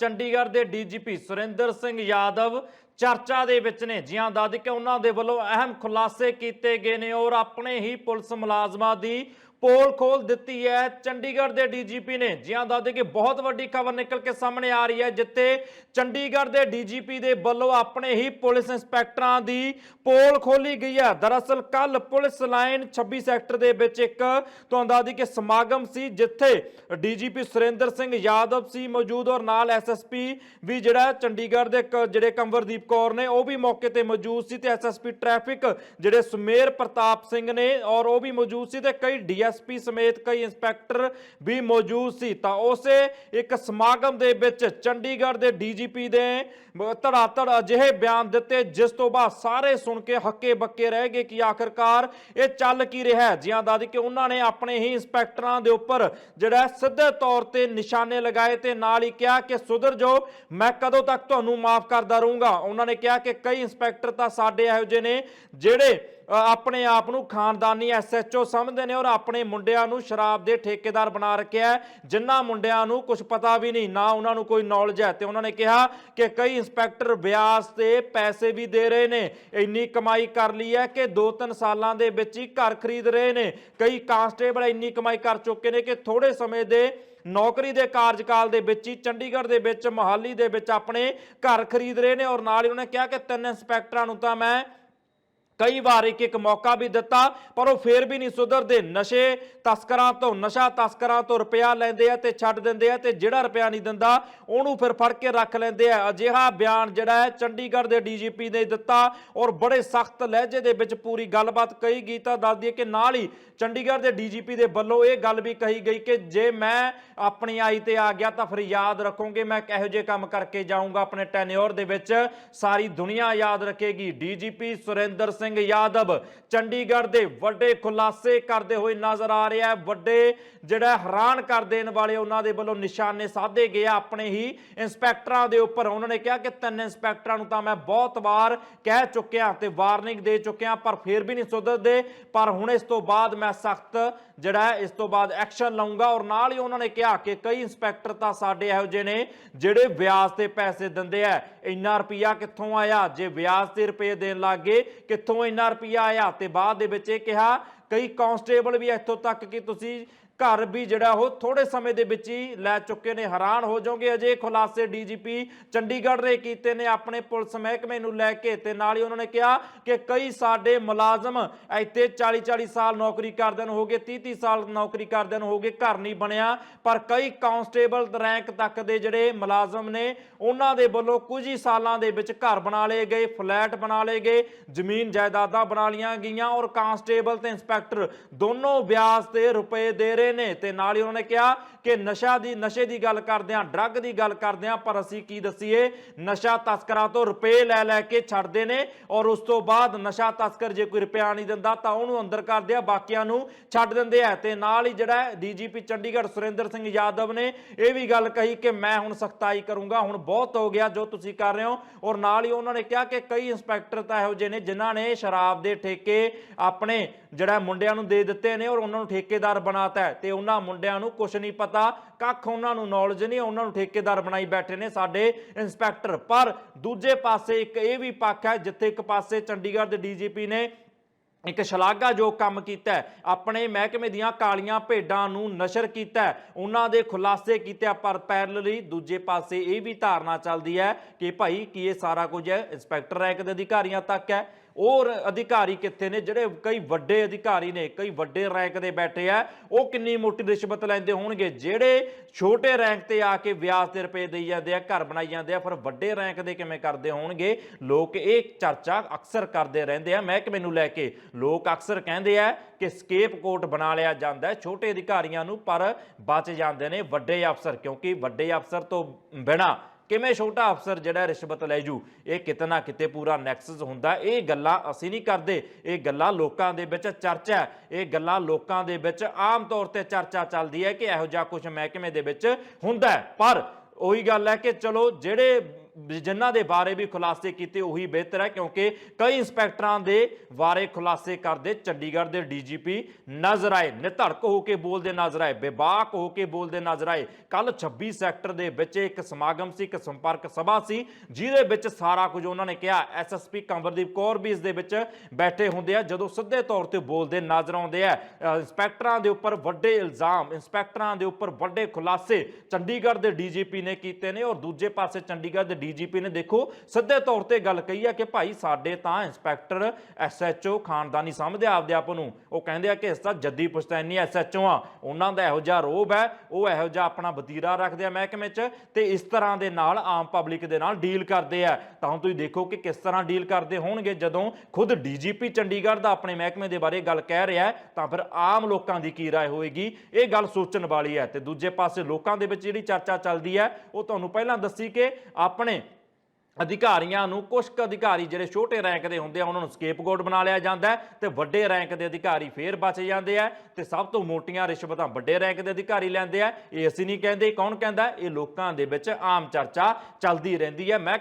ਚੰਡੀਗੜ੍ਹ ਦੇ ਡੀਜੀਪੀ ਸੁਰਿੰਦਰ ਸਿੰਘ ਯਾਦਵ ਚਰਚਾ ਦੇ ਵਿੱਚ ਨੇ। ਜਿਹਾਂ ਦੱਸਦੀ ਕਿ ਉਹਨਾਂ ਦੇ ਵੱਲੋਂ ਅਹਿਮ ਖੁਲਾਸੇ ਕੀਤੇ ਗਏ ਨੇ ਔਰ ਆਪਣੇ ਹੀ ਪੁਲਿਸ ਮੁਲਾਜ਼ਮਾਂ ਦੀ ਪੋਲ ਖੋਲ ਦਿੱਤੀ ਹੈ। ਚੰਡੀਗੜ੍ਹ ਦੇ ਡੀਜੀਪੀ ਨੇ ਜਿਹਾਂ ਦੱਸਦੇ ਕਿ ਬਹੁਤ ਵੱਡੀ ਖਬਰ ਨਿਕਲ ਕੇ ਸਾਹਮਣੇ ਆ ਰਹੀ ਹੈ, ਜਿੱਥੇ ਚੰਡੀਗੜ੍ਹ ਦੇ ਡੀਜੀਪੀ ਦੇ ਵੱਲੋਂ ਆਪਣੇ ਹੀ ਪੁਲਿਸ ਇੰਸਪੈਕਟਰਾਂ ਦੀ ਪੋਲ ਖੋਲੀ ਗਈ ਹੈ। ਦਰਅਸਲ ਕੱਲ ਪੁਲਿਸ ਲਾਈਨ 26 ਸੈਕਟਰ ਦੇ ਵਿੱਚ ਇੱਕ ਤੁਹਾਨੂੰ ਦੱਸਦੀ ਕਿ ਸਮਾਗਮ ਸੀ, ਜਿੱਥੇ ਡੀਜੀਪੀ ਸੁਰਿੰਦਰ ਸਿੰਘ ਯਾਦਵ ਸੀ ਮੌਜੂਦ ਔਰ ਨਾਲ ਐਸਐਸਪੀ ਵੀ ਜਿਹੜਾ ਚੰਡੀਗੜ੍ਹ ਦੇ ਕ- ਜਿਹੜੇ ਕੰਵਰਦੀਪ ਕੌਰ ਨੇ, ਉਹ ਵੀ ਮੌਕੇ ਤੇ ਮੌਜੂਦ ਸੀ ਤੇ ਐਸਐਸਪੀ ਟ੍ਰੈਫਿਕ ਜਿਹੜੇ ਸੁਮੇਰ ਪ੍ਰਤਾਪ ਸਿੰਘ ਨੇ ਔਰ ਉਹ ਵੀ ਮੌਜੂਦ ਸੀ ਤੇ ਕਈ ਡੀਐਸਪੀ ਸਮੇਤ ਕਈ ਇੰਸਪੈਕਟਰ ਵੀ ਮੌਜੂਦ ਸੀ। ਤਾਂ ਉਸੇ ਇੱਕ ਸਮਾਗਮ ਦੇ ਵਿੱਚ ਚੰਡੀਗੜ੍ਹ ਦੇ ਡੀਜੀਪੀ ਦੇ ਧੜਾਧੜ ਅਜਿਹੇ ਬਿਆਨ ਦਿੱਤੇ, ਜਿਸ ਤੋਂ ਬਾਅਦ ਸਾਰੇ ਸੁਣ ਕੇ ਹੱਕੇ ਬੱਕੇ ਰਹਿ ਗਏ ਕਿ ਆਖਰਕਾਰ ਇਹ ਚੱਲ ਕੀ ਰਿਹਾ ਹੈ। ਜਿਹਾਂ ਦਾਦੀ ਕਿ ਉਹਨਾਂ ਨੇ ਆਪਣੇ ਹੀ ਇੰਸਪੈਕਟਰਾਂ ਦੇ ਉੱਪਰ ਜਿਹੜਾ ਸਿੱਧੇ ਤੌਰ ਤੇ ਨਿਸ਼ਾਨੇ ਲਗਾਏ ਤੇ ਨਾਲ ਹੀ ਕਿਹਾ ਕਿ ਸੁਧਰ ਜੋ ਮੈਂ ਕਦੋਂ ਤੱਕ ਤੁਹਾਨੂੰ ਮਾਫ ਕਰਦਾ ਰਹੂੰਗਾ। ਉਹਨਾਂ ਨੇ ਕਿਹਾ ਕਿ ਕਈ ਇੰਸਪੈਕਟਰ ਤਾਂ ਸਾਡੇ ਇਹੋ ਜਿਹੇ ਨੇ ਜਿਹੜੇ ਆਪਣੇ ਆਪ ਨੂੰ ਖਾਨਦਾਨੀ ਐਸਐਚਓ ਸਮਝਦੇ ਨੇ ਔਰ ਆਪਣੇ ਮੁੰਡਿਆਂ ਨੂੰ ਸ਼ਰਾਬ ਦੇ ਠੇਕੇਦਾਰ ਬਣਾ ਰੱਖਿਆ ਹੈ। ਜਿਨ੍ਹਾਂ ਮੁੰਡਿਆਂ ਨੂੰ ਕੁਝ ਪਤਾ ਵੀ ਨਹੀਂ, ਨਾ ਉਹਨਾਂ ਨੂੰ ਕੋਈ ਨੌਲੇਜ ਹੈ। ਤੇ ਉਹਨਾਂ ਨੇ ਕਿਹਾ ਕਿ ਕਈ ਇੰਸਪੈਕਟਰ ਵਿਆਜ ਤੇ ਪੈਸੇ ਵੀ ਦੇ ਰਹੇ ਨੇ। ਇੰਨੀ ਕਮਾਈ ਕਰ ਲਈ ਹੈ ਕਿ 2-3 ਸਾਲਾਂ ਦੇ ਵਿੱਚ ਹੀ ਘਰ ਖਰੀਦ ਰਹੇ ਨੇ। ਕਈ ਕਾਂਸਟੇਬਲ ਇੰਨੀ ਕਮਾਈ ਕਰ ਚੁੱਕੇ ਨੇ ਕਿ ਥੋੜੇ ਸਮੇਂ ਦੇ ਨੌਕਰੀ ਦੇ ਕਾਰਜਕਾਲ ਦੇ ਵਿੱਚ ਹੀ, ਚੰਡੀਗੜ੍ਹ ਦੇ ਵਿੱਚ, ਮੋਹਾਲੀ ਦੇ ਵਿੱਚ ਆਪਣੇ ਘਰ ਖਰੀਦ ਰਹੇ ਨੇ। ਔਰ ਨਾਲ ਹੀ ਉਹਨੇ ਕਿਹਾ ਕਿ ਤਿੰਨ ਇੰਸਪੈਕਟਰਾਂ ਨੂੰ ਤਾਂ ਮੈਂ ਕਈ ਵਾਰ ਇੱਕ ਇੱਕ ਮੌਕਾ ਵੀ ਦਿੱਤਾ, ਪਰ ਉਹ ਫੇਰ ਵੀ ਨਹੀਂ ਸੁਧਰਦੇ। ਨਸ਼ੇ ਤਸਕਰਾਂ ਤੋਂ, ਨਸ਼ਾ ਤਸਕਰਾਂ ਤੋਂ ਰੁਪਇਆ ਲੈਂਦੇ ਆ ਤੇ ਛੱਡ ਦਿੰਦੇ ਆ ਤੇ ਜਿਹੜਾ ਰੁਪਇਆ ਨਹੀਂ ਦਿੰਦਾ, ਉਹਨੂੰ ਫਿਰ ਫੜ ਕੇ ਰੱਖ ਲੈਂਦੇ ਆ। ਅਜਿਹਾ ਬਿਆਨ ਜਿਹੜਾ ਹੈ ਚੰਡੀਗੜ੍ਹ ਦੇ ਡੀਜੀਪੀ ਨੇ ਦਿੱਤਾ ਔਰ ਬੜੇ ਸਖਤ ਲਹਿਜੇ ਦੇ ਵਿੱਚ ਪੂਰੀ ਗੱਲਬਾਤ ਕਹੀ ਗਈ ਤਾਂ ਦੱਸ ਦਈਏ ਕਿ ਨਾਲ ਹੀ ਚੰਡੀਗੜ੍ਹ ਦੇ ਡੀਜੀਪੀ ਦੇ ਵੱਲੋਂ ਇਹ ਗੱਲ ਵੀ ਕਹੀ ਗਈ ਕਿ ਜੇ ਮੈਂ ਆਪਣੀ ਆਈ ਤੇ ਆ ਗਿਆ ਤਾਂ ਫਿਰ ਯਾਦ ਰੱਖੋਗੇ, ਮੈਂ ਕਿਹੋ ਜਿਹੇ ਕੰਮ ਕਰਕੇ ਜਾਊਂਗਾ ਆਪਣੇ ਟੈਨਿਓਰ ਦੇ ਵਿੱਚ। ਸਾਰੀ ਦੁਨੀਆ ਯਾਦ ਰੱਖੇਗੀ। ਡੀਜੀਪੀ ਸੁਰਿੰਦਰ ਸਿੰਘ ਯਾਦਵ ਚੰਡੀਗੜ੍ਹ ਦੇ ਵੱਡੇ ਖੁਲਾਸੇ ਕਰਦੇ ਹੋਏ ਨਜ਼ਰ ਆ ਰਿਹਾ ਹੈ। ਵੱਡੇ ਜਿਹੜਾ ਹੈਰਾਨ ਕਰ ਦੇਣ ਵਾਲੇ ਉਹਨਾਂ ਦੇ ਵੱਲੋਂ ਨਿਸ਼ਾਨੇ ਸਾਧੇ ਗਏ ਆਪਣੇ ਹੀ ਇੰਸਪੈਕਟਰਾਂ ਦੇ ਉੱਪਰ ਉਹਨਾਂ ਨੇ ਕਿਹਾ ਕਿ ਤਿੰਨ ਇੰਸਪੈਕਟਰਾਂ ਨੂੰ ਤਾਂ ਮੈਂ ਬਹੁਤ ਵਾਰ ਕਹਿ ਚੁੱਕਿਆ ਤੇ ਵਾਰਨਿੰਗ ਦੇ ਚੁੱਕਿਆ, ਪਰ ਫਿਰ ਵੀ ਨਹੀਂ ਸੁਧਰਦੇ। ਪਰ ਹੁਣ ਇਸ ਤੋਂ ਬਾਅਦ ਮੈਂ ਸਖਤ ਜਿਹੜਾ ਇਸ ਤੋਂ ਬਾਅਦ ਐਕਸ਼ਨ ਲਵਾਂਗਾ ਔਰ ਨਾਲ ਹੀ ਉਹਨਾਂ ਨੇ ਕਿਹਾ ਕਿ ਕਈ ਇੰਸਪੈਕਟਰ ਤਾਂ ਸਾਡੇ ਇਹੋ ਜਿਹੇ ਨੇ ਜਿਹੜੇ ਵਿਆਜ ਤੇ ਪੈਸੇ ਦਿੰਦੇ ਆ। ਇੰਨਾ ਰੁਪਿਆ ਕਿੱਥੋਂ ਆਇਆ? ਜੇ ਵਿਆਜ ਤੇ ਰੁਪਏ ਦੇਣ ਲੱਗੇ ਕਿੱਥੋਂ ਇੰਨਾ ਰੁਪਿਆ ਆਇਆ ਤੇ ਬਾਅਦ ਦੇ ਵਿੱਚ ਇਹ ਕਿਹਾ, ਕਈ ਕਾਂਸਟੇਬਲ ਵੀ ਇੱਥੋਂ ਤੱਕ ਕਿ ਤੁਸੀਂ ਘਰ ਵੀ ਜਿਹੜਾ ਉਹ ਥੋੜੇ ਸਮੇਂ ਦੇ ਵਿੱਚ ਹੀ ਲੈ ਚੁੱਕੇ ਨੇ, ਹੈਰਾਨ ਹੋ ਜਾਓਗੇ। ਅਜੇ ਖੁਲਾਸੇ ਡੀਜੀਪੀ ਚੰਡੀਗੜ੍ਹ ਨੇ ਕੀਤੇ ਨੇ ਆਪਣੇ ਪੁਲਿਸ ਮਹਿਕਮੇ ਨੂੰ ਲੈ ਕੇ ਤੇ ਨਾਲ ਹੀ ਉਹਨਾਂ ਨੇ ਕਿਹਾ ਕਿ ਕਈ ਸਾਡੇ ਮੁਲਾਜ਼ਮ ਇੱਥੇ 40 40 ਸਾਲ ਨੌਕਰੀ ਕਰਦਿਆਂ ਨੂੰ ਹੋ ਗਏ 30 30 ਸਾਲ ਨੌਕਰੀ ਕਰਦਿਆਂ ਨੂੰ ਹੋ ਗਏ, ਘਰ ਨਹੀਂ ਬਣਿਆ। ਪਰ ਕਈ ਕਾਂਸਟੇਬਲ ਰੈਂਕ ਤੱਕ ਦੇ ਜਿਹੜੇ ਮੁਲਾਜ਼ਮ ਨੇ, ਉਹਨਾਂ ਦੇ ਵੱਲੋਂ ਕੁਝ ਹੀ ਸਾਲਾਂ ਦੇ ਵਿੱਚ ਘਰ ਬਣਾ ਲਏ ਗਏ, ਫਲੈਟ ਬਣਾ ਲਏ ਗਏ, ਜ਼ਮੀਨ ਜਾਇਦਾਦਾਂ ਬਣਾ ਲੀਆਂ ਗਈਆਂ ਔਰ ਕਾਂਸਟੇਬਲ ਤੇ ਇੰਸਪੈਕਟਰ ਦੋਨੋਂ ਵਿਆਜ ਤੇ ਰੁਪਏ ਦੇ ਰਹੇ ਨੇ ਤੇ ਨਾਲ ਹੀ ਉਹਨਾਂ ਨੇ ਕਿਹਾ ਕਿ ਨਸ਼ਾ ਦੀ, ਨਸ਼ੇ ਦੀ ਗੱਲ ਕਰਦੇ ਆ, ਡਰੱਗ ਦੀ ਗੱਲ ਕਰਦੇ ਆ, ਪਰ ਅਸੀਂ ਕੀ ਦਸੀਏ? ਨਸ਼ਾ ਤਸਕਰਾਂ ਤੋਂ ਰੁਪਏ ਲੈ ਲੈ ਕੇ ਛੱਡਦੇ ਨੇ ਔਰ ਉਸ ਤੋਂ ਬਾਅਦ ਨਸ਼ਾ ਤਸਕਰ ਜੇ ਕੋਈ ਰੁਪਿਆ ਨਹੀਂ ਦਿੰਦਾ ਤਾਂ ਉਹਨੂੰ ਅੰਦਰ ਕਰਦੇ ਆ ਬਾਕੀਆਂ ਨੂੰ ਛੱਡ ਦਿੰਦੇ ਆ। ਤੇ ਨਾਲ ਹੀ ਜਿਹੜਾ ਡੀਜੀਪੀ ਚੰਡੀਗੜ੍ਹ ਸੁਰਿੰਦਰ ਸਿੰਘ ਯਾਦਵ ਨੇ ਇਹ ਵੀ ਗੱਲ ਕਹੀ ਕਿ ਮੈਂ ਹੁਣ ਸਖਤਾਈ ਕਰੂੰਗਾ, ਹੁਣ ਬਹੁਤ ਹੋ ਗਿਆ ਜੋ ਤੁਸੀਂ ਕਰ ਰਹੇ ਹੋ। ਔਰ ਨਾਲ ਹੀ ਉਹਨਾਂ ਨੇ ਕਿਹਾ ਕਿ ਕਈ ਇੰਸਪੈਕਟਰ ਤਾਂ ਇਹੋ ਜਿਹੇ ਨੇ ਜਿਨ੍ਹਾਂ ਨੇ ਸ਼ਰਾਬ ਦੇ ਠੇਕੇ ਆਪਣੇ ਜਿਹੜਾ ਮੁੰਡਿਆਂ ਨੂੰ ਦੇ ਦਿੱਤੇ ਨੇ ਔਰ ਉਹਨਾਂ ਨੂੰ ਠੇਕੇਦਾਰ ਬਣਾਤਾ ਹੈ। ਤੇ ਉਹਨਾਂ ਮੁੰਡਿਆਂ ਨੂੰ ਕੁਝ ਨਹੀਂ ਪਤਾ। ਕੱਖ ਉਹਨਾਂ ਨੂੰ ਨੌਲੇਜ ਨਹੀਂ ਉਹਨਾਂ ਨੂੰ ਠੇਕੇਦਾਰ ਬਣਾਈ ਬੈਠੇ ਨੇ ਸਾਡੇ ਇੰਸਪੈਕਟਰ ਪਰ ਦੂਜੇ ਪਾਸੇ ਇੱਕ ਇਹ ਵੀ ਪੱਖ ਹੈ ਜਿੱਥੇ ਇੱਕ ਪਾਸੇ ਚੰਡੀਗੜ੍ਹ ਦੇ ਡੀਜੀਪੀ ਨੇ ਇੱਕ ਸ਼ਲਾਘਾ ਕੰਮ ਕੀਤਾ ਆਪਣੇ ਮਹਿਕਮੇ ਦੀਆਂ ਕਾਲੀਆਂ ਭੇਡਾਂ ਨੂੰ ਨਸ਼ਰ ਕੀਤਾ ਉਹਨਾਂ ਦੇ ਖੁਲਾਸੇ ਕੀਤੇ ਆ, ਪਰ ਪੈਰਲਲੀ ਦੂਜੇ ਪਾਸੇ ਇਹ ਵੀ ਧਾਰਨਾ ਚੱਲਦੀ ਹੈ ਕਿ ਭਾਈ ਕੀ ਇਹ ਸਾਰਾ ਕੁਝ ਇੰਸਪੈਕਟਰ ਰੈਂਕ ਦੇ ਅਧਿਕਾਰੀਆਂ ਤੱਕ ਹੈ। ਉਹ ਅਧਿਕਾਰੀ ਕਿੱਥੇ ਨੇ? ਜਿਹੜੇ ਕਈ ਵੱਡੇ ਅਧਿਕਾਰੀ ਨੇ, ਕਈ ਵੱਡੇ ਰੈਂਕ ਦੇ ਬੈਠੇ ਆ, ਉਹ ਕਿੰਨੀ ਮੋਟੀ ਰਿਸ਼ਵਤ ਲੈਂਦੇ ਹੋਣਗੇ? ਜਿਹੜੇ ਛੋਟੇ ਰੈਂਕ ਤੇ ਆ ਕੇ ਵਿਆਜ ਤੇ ਰੁਪਏ ਦੇਈ ਜਾਂਦੇ ਆ, ਘਰ ਬਣਾਈ ਜਾਂਦੇ ਆ, ਫਿਰ ਵੱਡੇ ਰੈਂਕ ਦੇ ਕਿਵੇਂ ਕਰਦੇ ਹੋਣਗੇ? ਲੋਕ ਇਹ ਚਰਚਾ ਅਕਸਰ ਕਰਦੇ ਰਹਿੰਦੇ ਆ, ਮਹਿਕਮੇ ਨੂੰ ਲੈ ਕੇ। ਲੋਕ ਅਕਸਰ ਕਹਿੰਦੇ ਆ ਕਿ ਸਕੇਪ ਕੋਟ ਬਣਾ ਲਿਆ ਜਾਂਦਾ ਹੈ, ਛੋਟੇ ਅਧਿਕਾਰੀਆਂ ਨੂੰ, ਪਰ ਬਚ ਜਾਂਦੇ ਨੇ ਵੱਡੇ ਅਫਸਰ, ਕਿਉਂਕਿ ਵੱਡੇ ਅਫਸਰ ਤੋਂ ਬਿਨਾ ਕਿਵੇਂ ਛੋਟਾ ਅਫਸਰ ਜਿਹੜਾ ਰਿਸ਼ਵਤ ਲੈ ਜੂ? ਇਹ ਕਿਤਨਾ ਕਿਤੇ ਪੂਰਾ ਨੈਕਸਸ ਹੁੰਦਾ? ਇਹ ਗੱਲਾਂ ਅਸੀਂ ਨਹੀਂ ਕਰਦੇ। ਇਹ ਗੱਲਾਂ ਲੋਕਾਂ ਦੇ ਵਿੱਚ ਚਰਚਾ ਹੈ। ਇਹ ਗੱਲਾਂ ਲੋਕਾਂ ਦੇ ਵਿੱਚ ਆਮ ਤੌਰ ਤੇ ਚਰਚਾ ਚੱਲਦੀ ਹੈ ਕਿ ਇਹੋ ਜਿਹਾ ਕੁਝ ਮਹਿਕਮੇ ਦੇ ਵਿੱਚ ਹੁੰਦਾ ਪਰ ਉਹੀ ਗੱਲ ਹੈ ਕਿ ਚਲੋ ਜਿਹੜੇ ਜਿਨ੍ਹਾਂ ਦੇ ਬਾਰੇ ਵੀ ਖੁਲਾਸੇ ਕੀਤੇ ਉਹੀ ਬਿਹਤਰ ਹੈ, ਕਿਉਂਕਿ ਕਈ ਇੰਸਪੈਕਟਰਾਂ ਦੇ ਬਾਰੇ ਖੁਲਾਸੇ ਕਰਦੇ ਚੰਡੀਗੜ੍ਹ ਦੇ ਡੀਜੀਪੀ ਨਜ਼ਰ ਆਏ, ਨਿਧੜਕ ਹੋ ਕੇ ਬੋਲਦੇ ਨਜ਼ਰ ਆਏ, ਬੇਬਾਕ ਹੋ ਕੇ ਬੋਲਦੇ ਨਜ਼ਰ ਆਏ। ਕੱਲ 26 ਸੈਕਟਰ ਦੇ ਵਿੱਚ ਇੱਕ ਸਮਾਗਮ ਸੀ, ਇੱਕ ਸੰਪਰਕ ਸਭਾ ਸੀ, ਜਿਹਦੇ ਵਿੱਚ ਸਾਰਾ ਕੁਝ ਉਹਨਾਂ ਨੇ ਕਿਹਾ। ਐਸਐਸਪੀ ਕੰਵਰਦੀਪ ਕੌਰ ਵੀ ਇਸ ਦੇ ਵਿੱਚ ਬੈਠੇ ਹੁੰਦੇ ਆ, ਜਦੋਂ ਸਿੱਧੇ ਤੌਰ ਤੇ ਬੋਲਦੇ ਨਜ਼ਰ ਆਉਂਦੇ ਆ। ਇੰਸਪੈਕਟਰਾਂ ਦੇ ਉੱਪਰ ਵੱਡੇ ਇਲਜ਼ਾਮ, ਇੰਸਪੈਕਟਰਾਂ ਦੇ ਉੱਪਰ ਵੱਡੇ ਖੁਲਾਸੇ ਚੰਡੀਗੜ੍ਹ ਦੇ ਡੀਜੀਪੀ ਨੇ ਕੀਤੇ ਨੇ ਔਰ ਦੂਜੇ ਪਾਸੇ ਚੰਡੀਗੜ੍ਹ ਦੇ ਡੀਜੀਪੀ ਨੇ ਦੇਖੋ, ਸਿੱਧੇ ਤੌਰ ਤੇ ਗੱਲ ਕਹੀ ਆ ਕਿ ਭਾਈ ਸਾਡੇ ਤਾਂ ਇੰਸਪੈਕਟਰ ਐਸਐਚਓ ਖਾਨਦਾਨੀ ਸਮਝਦੇ ਆ ਆਪਦੇ ਆਪ ਨੂੰ। ਉਹ ਕਹਿੰਦੇ ਆ ਕਿ ਇਸ ਤਾਂ ਜੱਦੀ ਪੁਸ਼ਤੈਨੀ ਐਸਐਚਓ ਆ। ਉਹਨਾਂ ਦਾ ਇਹੋ ਜਿਹਾ ਰੋਬ ਹੈ, ਉਹ ਇਹੋ ਜਿਹਾ ਆਪਣਾ ਵਤੀਰਾ ਰੱਖਦੇ ਆ ਮਹਿਕਮੇ 'ਚ ਤੇ ਇਸ ਤਰ੍ਹਾਂ ਦੇ ਨਾਲ ਆਮ ਪਬਲਿਕ ਦੇ ਨਾਲ ਡੀਲ ਕਰਦੇ ਆ। ਤਾਂ ਹੁਣ ਤੁਸੀਂ ਦੇਖੋ ਕਿ ਕਿਸ ਤਰ੍ਹਾਂ ਡੀਲ ਕਰਦੇ ਹੋਣਗੇ। ਜਦੋਂ ਖੁਦ ਡੀਜੀਪੀ ਚੰਡੀਗੜ੍ਹ ਦਾ ਆਪਣੇ ਮਹਿਕਮੇ ਦੇ ਬਾਰੇ ਗੱਲ ਕਹਿ ਰਿਹਾ ਤਾਂ ਫਿਰ ਆਮ ਲੋਕਾਂ ਦੀ ਕੀ ਰਾਏ ਹੋਏਗੀ? ਇਹ ਗੱਲ ਸੋਚਣ ਵਾਲੀ ਹੈ। ਤੇ ਦੂਜੇ ਪਾਸੇ ਲੋਕਾਂ ਦੇ ਵਿੱਚ ਜਿਹੜੀ ਚਰਚਾ ਚੱਲਦੀ ਹੈ, ਉਹ ਤੁਹਾਨੂੰ ਪਹਿਲਾਂ ਦੱਸੀ ਕਿ ਆਪਣੇ ਅਧਿਕਾਰੀਆਂ ਨੂੰ ਕੁਝ ਕੁ ਅਧਿਕਾਰੀ ਜਿਹੜੇ ਛੋਟੇ ਰੈਂਕ ਦੇ ਹੁੰਦੇ ਆ, ਉਹਨਾਂ ਨੂੰ ਸਕੇਪਗੋਟ ਬਣਾ ਲਿਆ ਜਾਂਦਾ ਹੈ ਤੇ ਵੱਡੇ ਰੈਂਕ ਦੇ ਅਧਿਕਾਰੀ ਫੇਰ ਬਚ ਜਾਂਦੇ ਆ ਤੇ ਸਭ ਤੋਂ ਮੋਟੀਆਂ ਰਿਸ਼ਵਤਾਂ ਵੱਡੇ ਰੈਂਕ ਦੇ ਅਧਿਕਾਰੀ ਲੈਂਦੇ ਆ। ਇਹ ਅਸੀਂ ਨਹੀਂ ਕਹਿੰਦੇ, ਕੌਣ ਕਹਿੰਦਾ? ਇਹ ਲੋਕਾਂ ਦੇ ਵਿੱਚ ਆਮ ਚਰਚਾ ਚੱਲਦੀ ਰਹਿੰਦੀ ਹੈ। ਮੈਂ